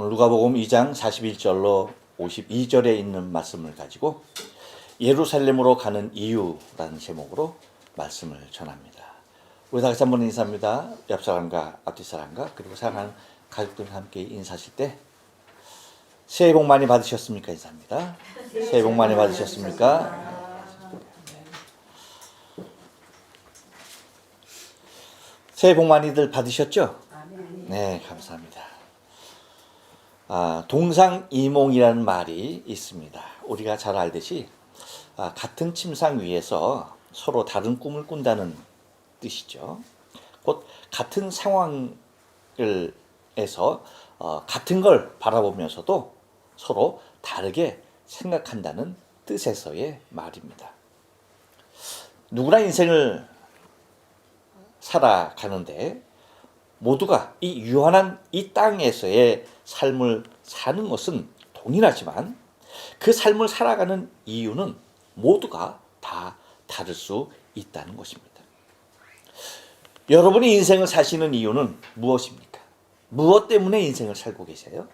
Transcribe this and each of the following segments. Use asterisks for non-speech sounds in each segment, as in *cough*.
오늘 누가복음 2장 41절로 52절에 있는 말씀을 가지고 예루살렘으로 가는 이유라는 제목으로 말씀을 전합니다. 우리 다 같이 한번 인사합니다. 옆 사람과 앞뒤 사람과 그리고 사랑하는 가족들과 함께 인사하실 때 새해 복 많이 받으셨습니까? 인사합니다. 새해 복 많이 받으셨습니까? 새해 복 많이들 받으셨죠? 네, 감사합니다. 아, 동상이몽이라는 말이 있습니다. 우리가 잘 알듯이 아, 같은 침상 위에서 서로 다른 꿈을 꾼다는 뜻이죠. 곧 같은 상황을 에서 어, 같은 걸 바라보면서도 서로 다르게 생각한다는 뜻에서의 말입니다. 누구나 인생을 살아가는데 모두가 이 유한한 이 땅에서의 삶을 사는 것은 동일하지만 그 삶을 살아가는 이유는 모두가 다 다를 수 있다는 것입니다. 여러분이 인생을 사시는 이유는 무엇입니까? 무엇 때문에 인생을 살고 계세요?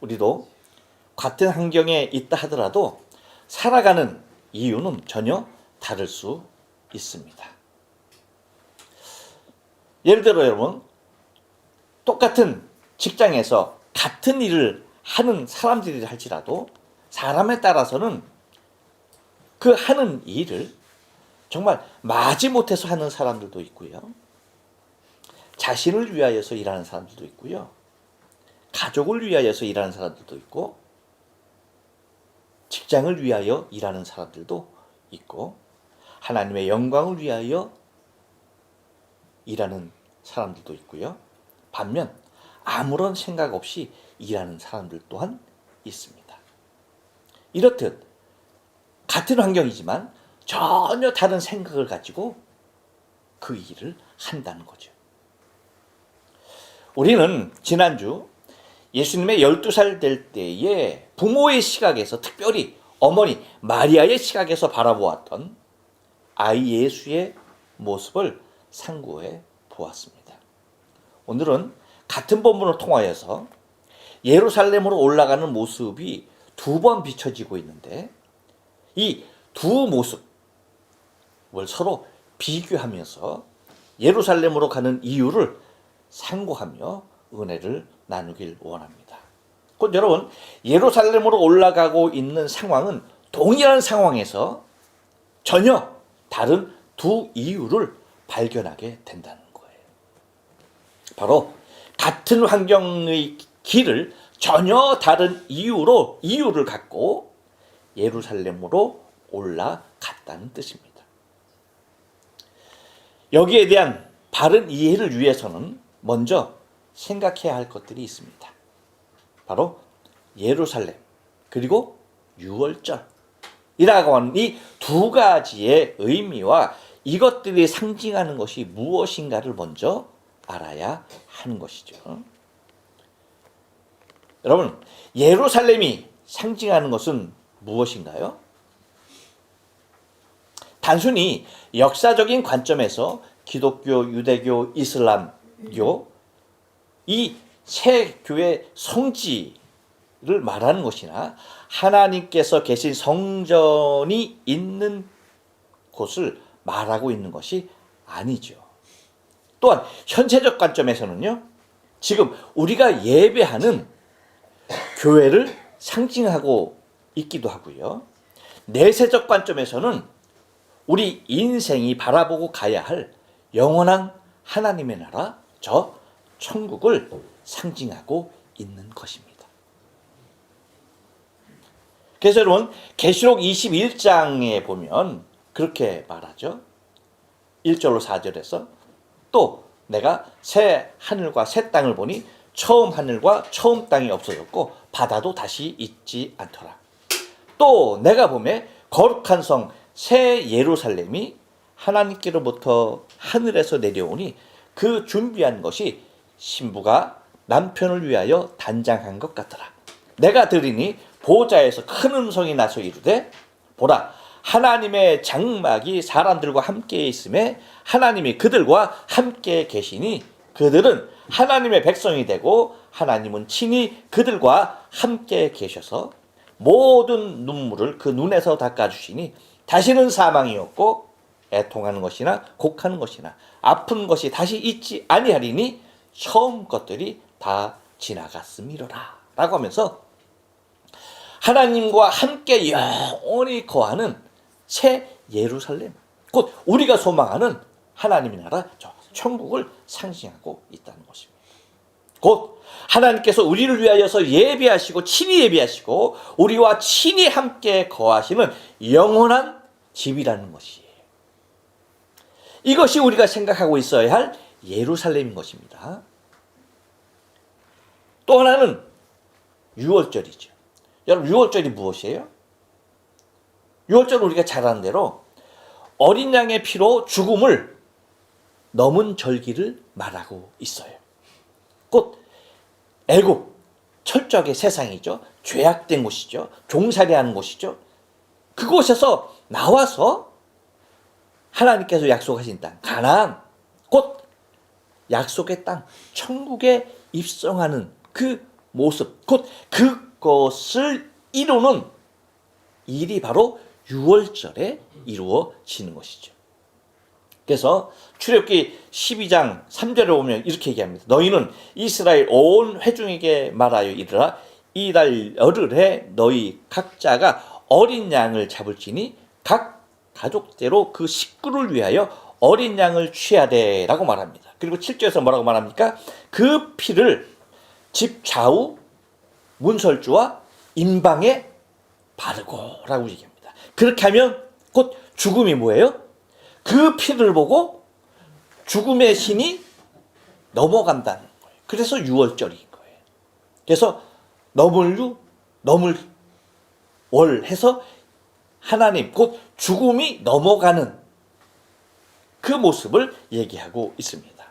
우리도 같은 환경에 있다 하더라도 살아가는 이유는 전혀 다를 수 있습니다. 예를 들어 여러분 똑같은 직장에서 같은 일을 하는 사람들이 할지라도 사람에 따라서는 그 하는 일을 정말 마지 못해서 하는 사람들도 있고요. 자신을 위하여서 일하는 사람들도 있고요. 가족을 위하여서 일하는 사람들도 있고 직장을 위하여 일하는 사람들도 있고 하나님의 영광을 위하여 일하는 사람들도 있고요. 반면 아무런 생각 없이 일하는 사람들 또한 있습니다. 이렇듯 같은 환경이지만 전혀 다른 생각을 가지고 그 일을 한다는 거죠. 우리는 지난주 예수님의 12살 될 때에 부모의 시각에서 특별히 어머니 마리아의 시각에서 바라보았던 아이 예수의 모습을 상고해 보았습니다. 오늘은 같은 본문을 통하여서 예루살렘으로 올라가는 모습이 두 번 비춰지고 있는데 이 두 모습을 서로 비교하면서 예루살렘으로 가는 이유를 상고하며 은혜를 나누길 원합니다. 곧 여러분 예루살렘으로 올라가고 있는 상황은 동일한 상황에서 전혀 다른 두 이유를 발견하게 된다는 거예요. 바로 같은 환경의 길을 전혀 다른 이유로 이유를 갖고 예루살렘으로 올라갔다는 뜻입니다. 여기에 대한 바른 이해를 위해서는 먼저 생각해야 할 것들이 있습니다. 바로 예루살렘 그리고 유월절이라고 하는 이 두 가지의 의미와 이것들이 상징하는 것이 무엇인가를 먼저 알아야 하는 것이죠. 여러분, 예루살렘이 상징하는 것은 무엇인가요? 단순히 역사적인 관점에서 기독교, 유대교, 이슬람교 이 세 교회 성지를 말하는 것이나 하나님께서 계신 성전이 있는 곳을 말하고 있는 것이 아니죠. 또한 현재적 관점에서는요. 지금 우리가 예배하는 교회를 상징하고 있기도 하고요. 내세적 관점에서는 우리 인생이 바라보고 가야 할 영원한 하나님의 나라, 저 천국을 상징하고 있는 것입니다. 그래서 여러분, 계시록 21장에 보면 그렇게 말하죠. 1절로 4절에서 또 내가 새 하늘과 새 땅을 보니 처음 하늘과 처음 땅이 없어졌고 바다도 다시 있지 않더라. 또 내가 보매 거룩한 성 새 예루살렘이 하나님께로부터 하늘에서 내려오니 그 준비한 것이 신부가 남편을 위하여 단장한 것 같더라. 내가 들으니 보좌에서 큰 음성이 나서 이르되 보라 하나님의 장막이 사람들과 함께 있음에 하나님이 그들과 함께 계시니 그들은 하나님의 백성이 되고 하나님은 친히 그들과 함께 계셔서 모든 눈물을 그 눈에서 닦아주시니 다시는 사망이 없고 애통하는 것이나 곡하는 것이나 아픈 것이 다시 있지 아니하리니 처음 것들이 다 지나갔음이로라 라고 하면서 하나님과 함께 영원히 거하는 새 예루살렘 곧 우리가 소망하는 하나님의 나라 저 천국을 상징하고 있다는 것입니다. 곧 하나님께서 우리를 위하여서 예비하시고 친히 예비하시고 우리와 친히 함께 거하시는 영원한 집이라는 것이에요. 이것이 우리가 생각하고 있어야 할 예루살렘인 것입니다. 또 하나는 유월절이죠. 여러분 유월절이 무엇이에요? 유월절은 우리가 잘 아는 대로 어린 양의 피로 죽음을 넘은 절기를 말하고 있어요. 곧 애굽 철저하게 세상이죠. 죄악된 곳이죠. 종살이하는 곳이죠. 그곳에서 나와서 하나님께서 약속하신 땅 가나안 곧 약속의 땅 천국에 입성하는 그 모습 곧 그것을 이루는 일이 바로 6월절에 이루어지는 것이죠. 그래서 출애굽기 12장 3절에 보면 이렇게 얘기합니다. 너희는 이스라엘 온 회중에게 말하여 이르라 이달 열흘에 너희 각자가 어린 양을 잡을지니 각 가족대로 그 식구를 위하여 어린 양을 취하되라고 말합니다. 그리고 7절에서 뭐라고 말합니까? 그 피를 집 좌우 문설주와 임방에 바르고라고 얘기합니다. 그렇게 하면 곧 죽음이 뭐예요? 그 피를 보고 죽음의 신이 넘어간다는 거예요. 그래서 6월절인 거예요. 그래서 넘을유, 넘을 월 해서 하나님, 곧 죽음이 넘어가는 그 모습을 얘기하고 있습니다.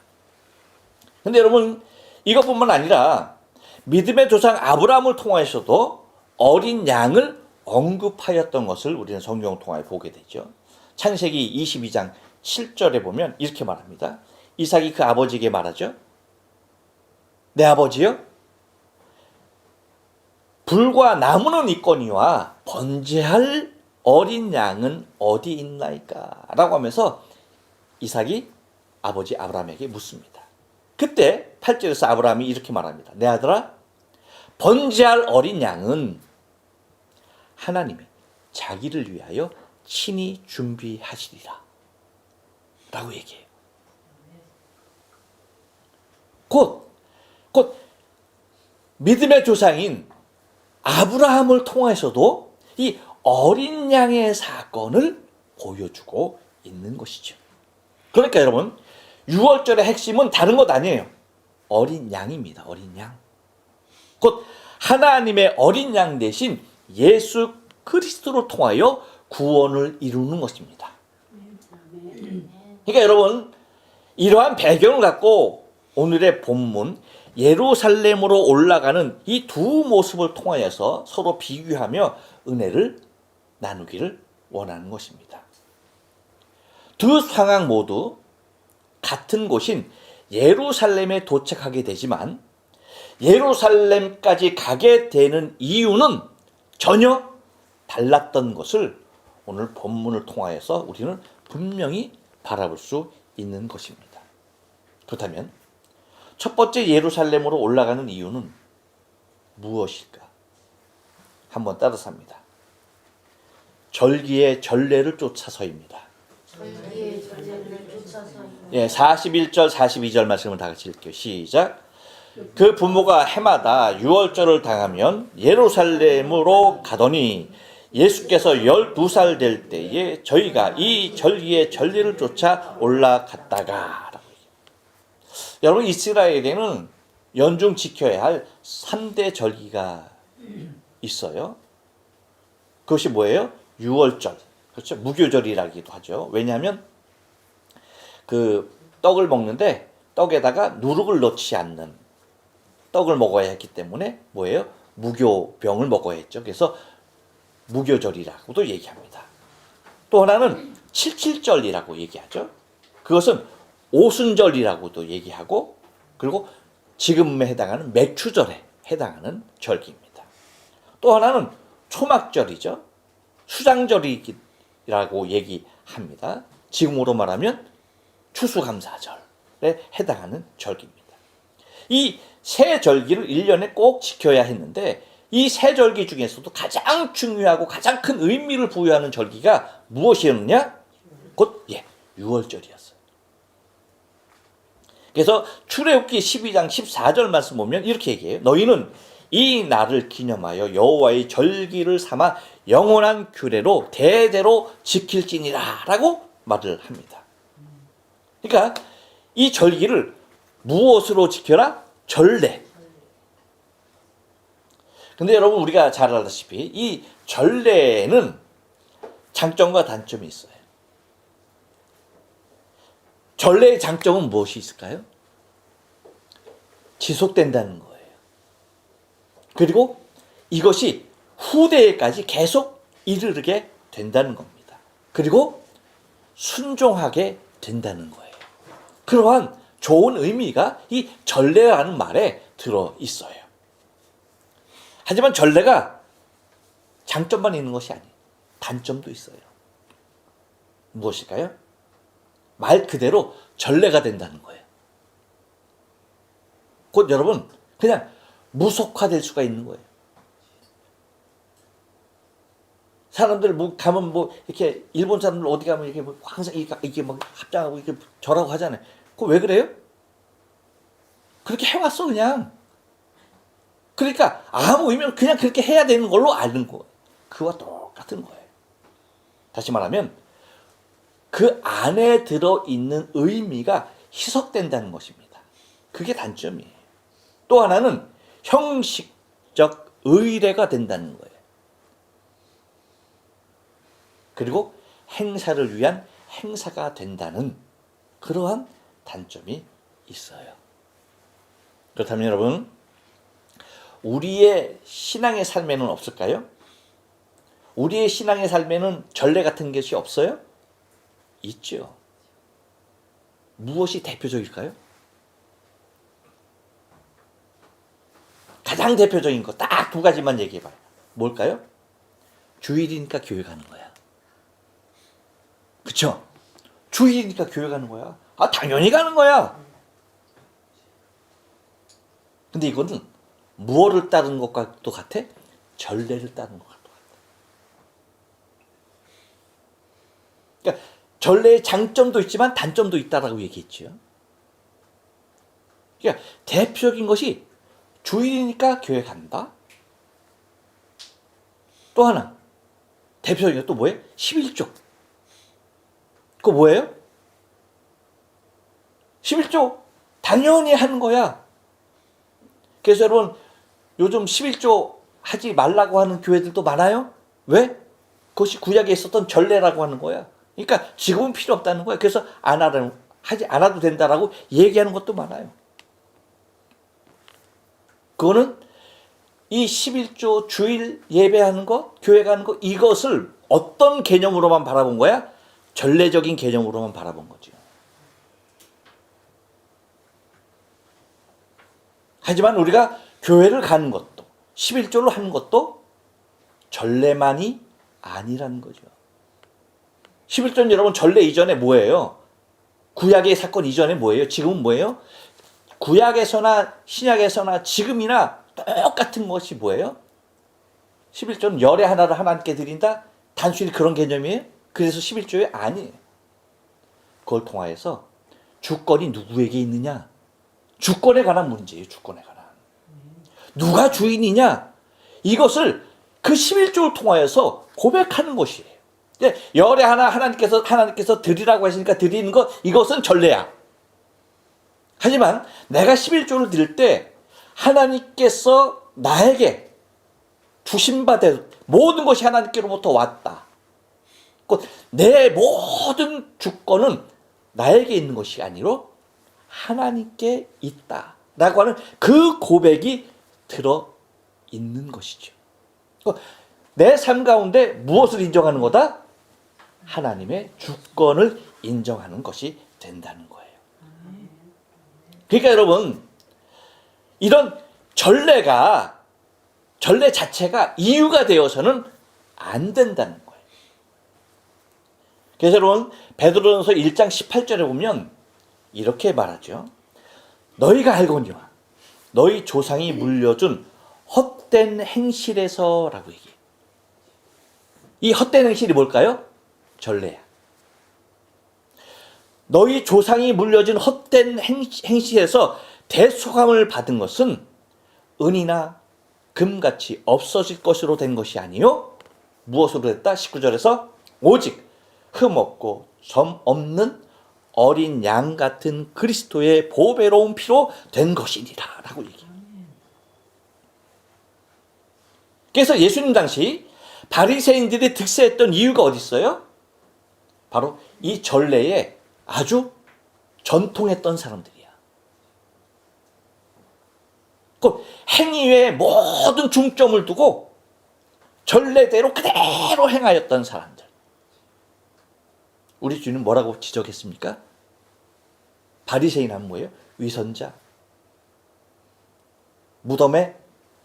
근데 여러분, 이것뿐만 아니라 믿음의 조상 아브라함을 통하여서도 어린 양을 언급하였던 것을 우리는 성경을 통하여 보게 되죠. 창세기 22장 7절에 보면 이렇게 말합니다. 이삭이 그 아버지에게 말하죠. 내 아버지요? 불과 나무는 있거니와 번제할 어린 양은 어디 있나이까? 라고 하면서 이삭이 아버지 아브라함에게 묻습니다. 그때 8절에서 아브라함이 이렇게 말합니다. 내 아들아, 번제할 어린 양은 하나님이 자기를 위하여 친히 준비하시리라. 라고 얘기해요. 곧, 곧, 믿음의 조상인 아브라함을 통해서도 이 어린 양의 사건을 보여주고 있는 것이죠. 그러니까 여러분, 6월절의 핵심은 다른 것 아니에요. 어린 양입니다. 어린 양. 곧 하나님의 어린 양 대신 예수 그리스도로 통하여 구원을 이루는 것입니다. 그러니까 여러분 이러한 배경을 갖고 오늘의 본문 예루살렘으로 올라가는 이 두 모습을 통하여서 서로 비교하며 은혜를 나누기를 원하는 것입니다. 두 상황 모두 같은 곳인 예루살렘에 도착하게 되지만 예루살렘까지 가게 되는 이유는 전혀 달랐던 것을 오늘 본문을 통하여서 우리는 분명히 바라볼 수 있는 것입니다. 그렇다면 첫 번째 예루살렘으로 올라가는 이유는 무엇일까? 한번 따라서 합니다. 절기의 전례를 쫓아서입니다. 절기의 전례를 쫓아서 예, 41절, 42절 말씀을 다 같이 읽게요. 시작. 그 부모가 해마다 6월절을 당하면 예루살렘으로 가더니 예수께서 12살 될 때에 저희가 이 절기의 전례를 쫓아 올라갔다가 여러분 이스라엘에는 연중 지켜야 할 3대 절기가 있어요. 그것이 뭐예요? 6월절. 그렇죠? 무교절이라기도 하죠. 왜냐하면 그 떡을 먹는데 떡에다가 누룩을 넣지 않는 떡을 먹어야 했기 때문에 뭐예요? 무교병을 먹어야 했죠. 그래서 무교절이라고도 얘기합니다. 또 하나는 칠칠절이라고 얘기하죠. 그것은 오순절이라고도 얘기하고 그리고 지금에 해당하는 매추절에 해당하는 절기입니다. 또 하나는 초막절이죠. 수장절이라고 얘기합니다. 지금으로 말하면 추수감사절에 해당하는 절기입니다. 이 세 절기를 1년에 꼭 지켜야 했는데 이 세 절기 중에서도 가장 중요하고 가장 큰 의미를 부여하는 절기가 무엇이었느냐? 곧 예, 6월절이었어요. 그래서 출애굽기 12장 14절 말씀 보면 이렇게 얘기해요. 너희는 이 날을 기념하여 여호와의 절기를 삼아 영원한 규례로 대대로 지킬지니라라고 말을 합니다. 그러니까 이 절기를 무엇으로 지켜라? 전례. 근데 여러분 우리가 잘 알다시피 이 전례는 장점과 단점이 있어요. 전례의 장점은 무엇이 있을까요? 지속된다는 거예요. 그리고 이것이 후대에까지 계속 이르게 된다는 겁니다. 그리고 순종하게 된다는 거예요. 그러한 좋은 의미가 이 전례라는 말에 들어 있어요. 하지만 전례가 장점만 있는 것이 아니에요. 단점도 있어요. 무엇일까요? 말 그대로 전례가 된다는 거예요. 곧 여러분 그냥 무속화될 수가 있는 거예요. 사람들 뭐 가면 뭐 이렇게 일본 사람들 어디 가면 이렇게 뭐 항상 이게 막 합장하고 이렇게 절하고 하잖아요. 그거 왜 그래요? 그렇게 해왔어 그냥. 그러니까 아무 의미는 그냥 그렇게 해야 되는 걸로 아는 거예요. 그와 똑같은 거예요. 다시 말하면 그 안에 들어 있는 의미가 희석된다는 것입니다. 그게 단점이에요. 또 하나는 형식적 의례가 된다는 거예요. 그리고 행사를 위한 행사가 된다는 그러한 단점이 있어요. 그렇다면 여러분, 우리의 신앙의 삶에는 없을까요? 우리의 신앙의 삶에는 전례 같은 것이 없어요? 있죠. 무엇이 대표적일까요? 가장 대표적인 거 딱 두 가지만 얘기해봐요. 뭘까요? 주일이니까 교회 가는 거야. 그쵸? 주일이니까 교회 가는 거야. 아, 당연히 가는 거야. 근데 이거는 무엇을 따르는 것과도 같아? 전례를 따르는 것과도 같아. 그러니까 전례의 장점도 있지만 단점도 있다라고 얘기했죠. 그러니까 대표적인 것이 주일이니까 교회 간다. 또 하나 대표적인 것도 뭐예요? 11조. 그거 뭐예요? 11조 당연히 하는 거야. 그래서 여러분 요즘 11조 하지 말라고 하는 교회들도 많아요. 왜? 그것이 구약에 있었던 전례라고 하는 거야. 그러니까 지금은 필요 없다는 거야. 그래서 안 하라는 하지 않아도 된다라고 얘기하는 것도 많아요. 그거는 이 11조 주일 예배하는 것, 교회 가는 것 이것을 어떤 개념으로만 바라본 거야? 전례적인 개념으로만 바라본 거죠. 하지만 우리가 교회를 가는 것도 11조를 하는 것도 전례만이 아니라는 거죠. 11조는 여러분 전례 이전에 뭐예요? 구약의 사건 이전에 뭐예요? 지금은 뭐예요? 구약에서나 신약에서나 지금이나 똑같은 것이 뭐예요? 11조는 열의 하나를 하나님께 드린다? 단순히 그런 개념이에요? 그래서 11조에 아니에요. 그걸 통하여서 주권이 누구에게 있느냐? 주권에 관한 문제예요. 주권에 관한. 누가 주인이냐? 이것을 그 11조를 통하여서 고백하는 것이에요. 근데 열의 하나 하나님께서 하나님께서 드리라고 하시니까 드리는 것 이것은 전례야. 하지만 내가 11조를 드릴 때 하나님께서 나에게 주신바대 모든 것이 하나님께로부터 왔다. 곧내 모든 주권은 나에게 있는 것이 아니로 하나님께 있다 라고 하는 그 고백이 들어 있는 것이죠. 내 삶 가운데 무엇을 인정하는 거다? 하나님의 주권을 인정하는 것이 된다는 거예요. 그러니까 여러분 이런 전례가 전례 자체가 이유가 되어서는 안 된다는 거예요. 그래서 여러분 베드로전서 1장 18절에 보면 이렇게 말하죠. 너희가 알거니와 너희 조상이 물려준 헛된 행실에서라고 얘기해. 이 헛된 행실이 뭘까요? 전례야. 너희 조상이 물려준 헛된 행- 행실에서 대소감을 받은 것은 은이나 금같이 없어질 것으로 된 것이 아니요 무엇으로 됐다? 19절에서 오직 흠 없고 점 없는 어린 양 같은 그리스도의 보배로운 피로 된 것이니라 라고 얘기해요. 그래서 예수님 당시 바리새인들이 득세했던 이유가 어디 있어요? 바로 이 전례에 아주 전통했던 사람들이야. 그 행위에 모든 중점을 두고 전례대로 그대로 행하였던 사람들. 우리 주님 뭐라고 지적했습니까? 바리새인 하면 뭐예요? 위선자. 무덤에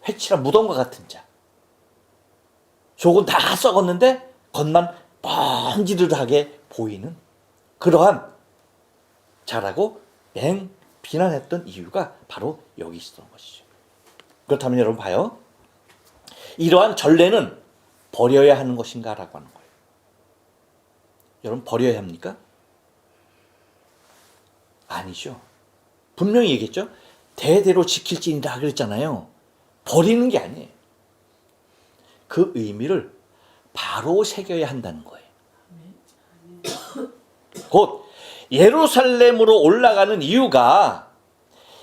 회칠한 무덤과 같은 자. 속은 다 썩었는데 겉만 번지르르하게 보이는 그러한 자라고 맹 비난했던 이유가 바로 여기 있었던 것이죠. 그렇다면 여러분 봐요. 이러한 전례는 버려야 하는 것인가라고 하는 거예요. 여러분 버려야 합니까? 아니죠. 분명히 얘기했죠. 대대로 지킬지니라 그랬잖아요. 버리는 게 아니에요. 그 의미를 바로 새겨야 한다는 거예요. 곧 예루살렘으로 올라가는 이유가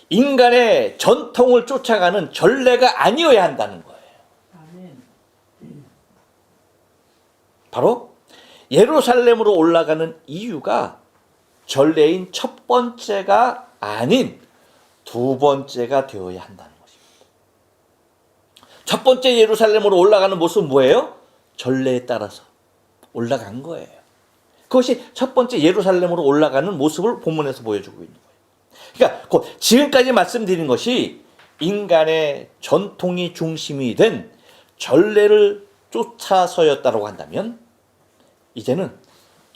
인간의 전통을 쫓아가는 전례가 아니어야 한다는 거예요. 바로 예루살렘으로 올라가는 이유가 전례인 첫 번째가 아닌 두 번째가 되어야 한다는 것입니다. 첫 번째 예루살렘으로 올라가는 모습은 뭐예요? 전례에 따라서 올라간 거예요. 그것이 첫 번째 예루살렘으로 올라가는 모습을 본문에서 보여주고 있는 거예요. 그러니까 곧 지금까지 말씀드린 것이 인간의 전통이 중심이 된 전례를 쫓아서였다고 한다면 이제는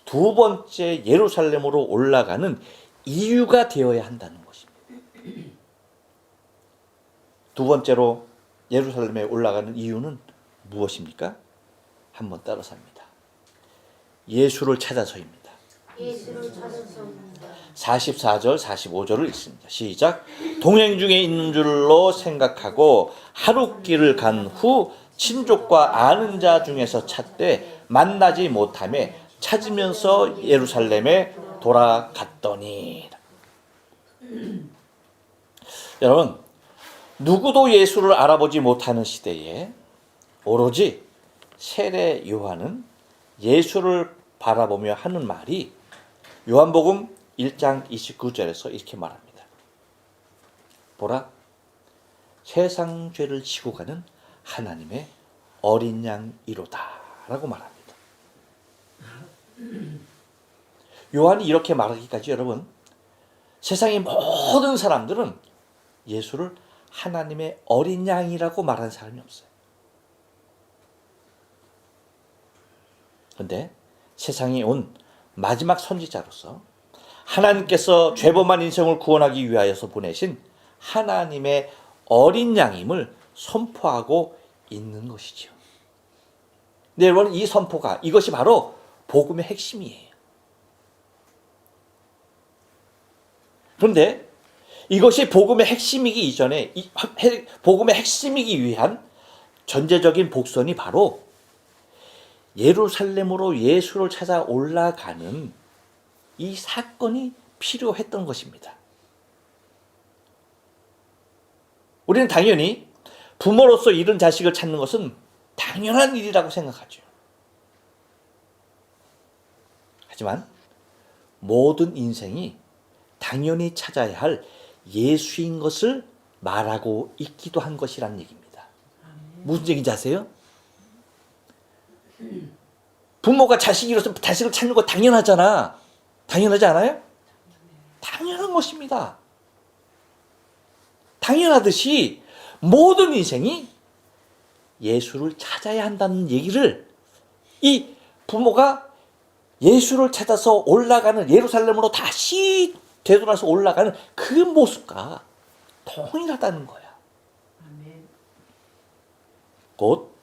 두 번째 예루살렘으로 올라가는 이유가 되어야 한다는 것입니다. 두 번째로 예루살렘에 올라가는 이유는 무엇입니까? 한번 따라서 합니다. 예수를 찾아서입니다. 예수를 찾아서입니다. 44절, 45절을 읽습니다. 시작. 동행 중에 있는 줄로 생각하고 하루 길을 간 후 친족과 아는 자 중에서 찾되 만나지 못함에 찾으면서 예루살렘에 돌아갔더니 *clears throat* 여러분 누구도 예수를 알아보지 못하는 시대에 오로지 세례 요한은 예수를 바라보며 하는 말이 요한복음 1장 29절에서 이렇게 말합니다. 보라, 세상 죄를 지고 가는 하나님의 어린 양이로다. 라고 말합니다. 요한이 이렇게 말하기까지 여러분, 세상의 모든 사람들은 예수를 하나님의 어린 양이라고 말하는 사람이 없어요. 근데 세상에 온 마지막 선지자로서 하나님께서 죄범한 인생을 구원하기 위하여서 보내신 하나님의 어린 양임을 선포하고 있는 것이죠. 네, 여러분 이 선포가 이것이 바로 복음의 핵심이에요. 그런데 이것이 복음의 핵심이기 이전에 이 해- 복음의 핵심이기 위한 전제적인 복선이 바로 예루살렘으로 예수를 찾아 올라가는 이 사건이 필요했던 것입니다. 우리는 당연히 부모로서 잃은 자식을 찾는 것은 당연한 일이라고 생각하죠. 하지만 모든 인생이 당연히 찾아야 할 예수인 것을 말하고 있기도 한 것이란 얘기입니다. 무슨 얘기인지 아세요? 부모가 자식 잃어서 자식을 찾는 거 당연하잖아. 당연하지 않아요? 당연한 것입니다. 당연하듯이 모든 인생이 예수를 찾아야 한다는 얘기를 이 부모가 예수를 찾아서 올라가는 예루살렘으로 다시 되돌아서 올라가는 그 모습과 동일하다는 거야. 곧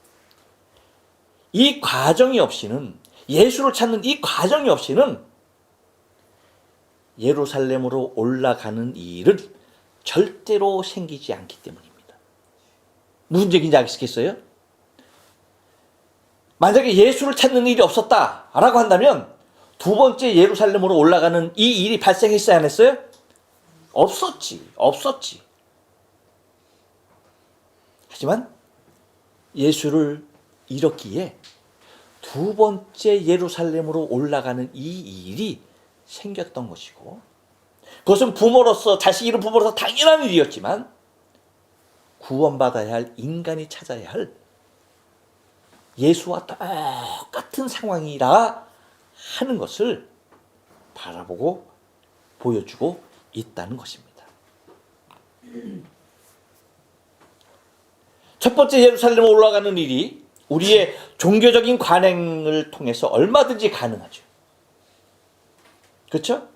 이 과정이 없이는 예수를 찾는 이 과정이 없이는 예루살렘으로 올라가는 일은 절대로 생기지 않기 때문입니다. 무슨 얘기인지 아시겠어요? 만약에 예수를 찾는 일이 없었다라고 한다면 두 번째 예루살렘으로 올라가는 이 일이 발생했어야 안 했어요? 없었지. 없었지. 하지만 예수를 잃었기에 두 번째 예루살렘으로 올라가는 이 일이 생겼던 것이고 그것은 부모로서 자식 이름 부모로서 당연한 일이었지만 구원받아야 할 인간이 찾아야 할 예수와 똑같은 상황이라 하는 것을 바라보고 보여주고 있다는 것입니다. 첫 번째 예루살렘 올라가는 일이 우리의 종교적인 관행을 통해서 얼마든지 가능하죠. 그렇죠?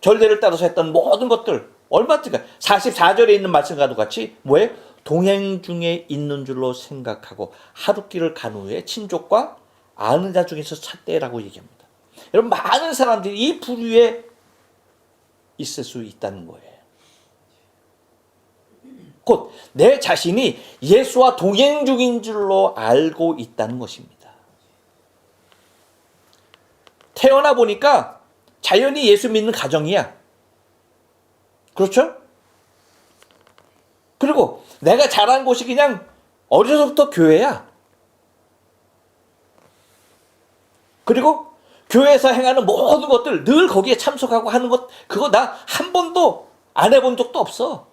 전례를 따라서 했던 모든 것들 얼마든지 44절에 있는 말씀과도 같이 뭐예요? 동행 중에 있는 줄로 생각하고 하루 길을 간 후에 친족과 아는 자 중에서 찾대라고 얘기합니다. 여러분 많은 사람들이 이 부류에 있을 수 있다는 거예요. 곧 내 자신이 예수와 동행 중인 줄로 알고 있다는 것입니다. 태어나 보니까 자연히 예수 믿는 가정이야. 그렇죠? 그리고 내가 자란 곳이 그냥 어려서부터 교회야. 그리고 교회에서 행하는 모든 것들 늘 거기에 참석하고 하는 것 그거 나 한 번도 안 해본 적도 없어.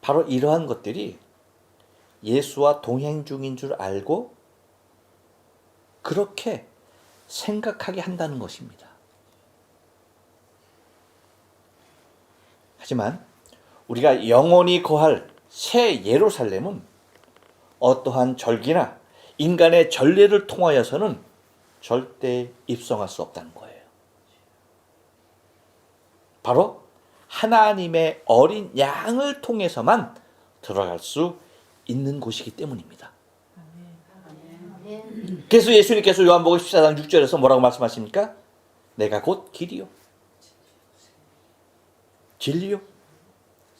바로 이러한 것들이 예수와 동행 중인 줄 알고 그렇게 생각하게 한다는 것입니다. 하지만 우리가 영원히 거할 새 예루살렘은 어떠한 절기나 인간의 전례를 통하여서는 절대 입성할 수 없다는 거예요. 바로 하나님의 어린 양을 통해서만 들어갈 수 있는 곳이기 때문입니다. 그래서 예수님께서 요한복음 14장 6절에서 뭐라고 말씀하십니까? 내가 곧 길이요. 진리요.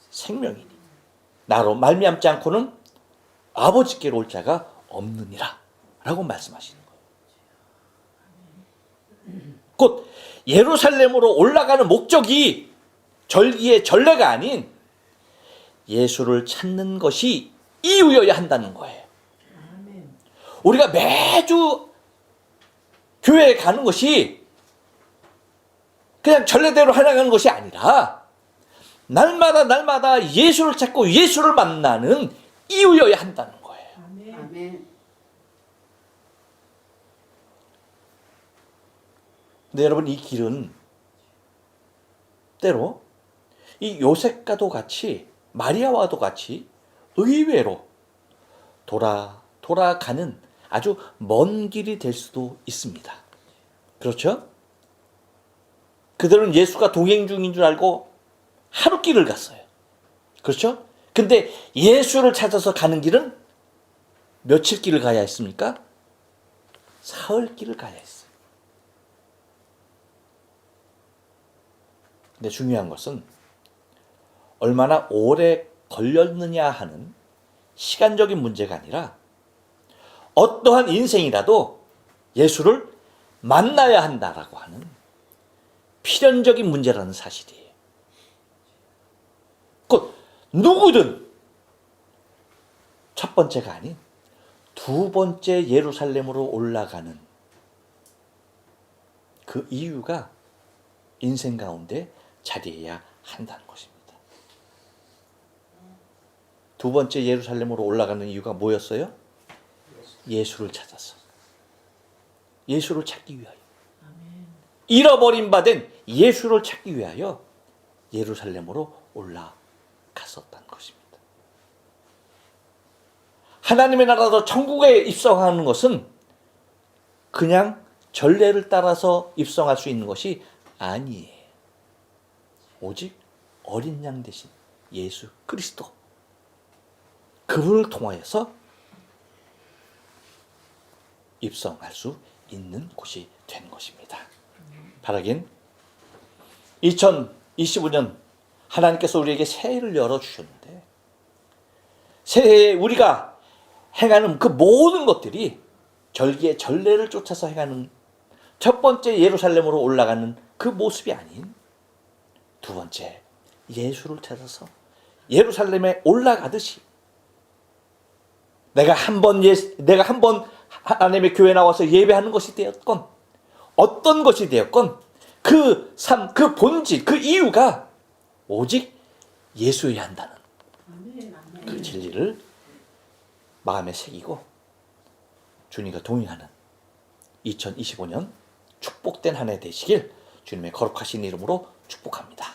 생명이니. 나로 말미암지 않고는 아버지께로 올 자가 없느니라. 라고 말씀하시는 거예요. 곧 예루살렘으로 올라가는 목적이 절기의 전례가 아닌 예수를 찾는 것이 이유여야 한다는 거예요. 우리가 매주 교회에 가는 것이 그냥 전례대로 하나가는 것이 아니라 날마다 날마다 예수를 찾고 예수를 만나는 이유여야 한다는 거예요. 아멘. 아멘. 근데 여러분 이 길은 때로 이 요셉과도 같이 마리아와도 같이 의외로 돌아 돌아가는 아주 먼 길이 될 수도 있습니다. 그렇죠? 그들은 예수가 동행 중인 줄 알고 하루 길을 갔어요. 그렇죠? 근데 예수를 찾아서 가는 길은 며칠 길을 가야 했습니까? 사흘 길을 가야 했어요. 근데 중요한 것은 얼마나 오래 걸렸느냐 하는 시간적인 문제가 아니라 어떠한 인생이라도 예수를 만나야 한다라고 하는 필연적인 문제라는 사실이에요. 곧 누구든 첫 번째가 아닌 두 번째 예루살렘으로 올라가는 그 이유가 인생 가운데 자리해야 한다는 것입니다. 두 번째 예루살렘으로 올라가는 이유가 뭐였어요? 예수를 찾아서. 예수를 찾기 위하여. 잃어버린 바 된 예수를 찾기 위하여 예루살렘으로 올라 갔었다는 것입니다. 하나님의 나라로 천국에 입성하는 것은 그냥 전례를 따라서 입성할 수 있는 것이 아니에요. 오직 어린 양 대신 예수 그리스도 그분을 통하여서 입성할 수 있는 곳이 된 것입니다. 바라긴 2025년 하나님께서 우리에게 새해를 열어 주셨는데 새해에 우리가 행하는 그 모든 것들이 절기의 전례를 쫓아서 행하는 첫 번째 예루살렘으로 올라가는 그 모습이 아닌 두 번째 예수를 찾아서 예루살렘에 올라가듯이 내가 한번 예 내가 한 번 하나님의 교회 나와서 예배하는 것이 되었건 어떤 것이 되었건 그 삶, 그 본질, 그 이유가 오직 예수여야 한다는. 그 진리를 마음에 새기고 주님과 동행하는 2025년 축복된 한 해 되시길 주님의 거룩하신 이름으로 축복합니다.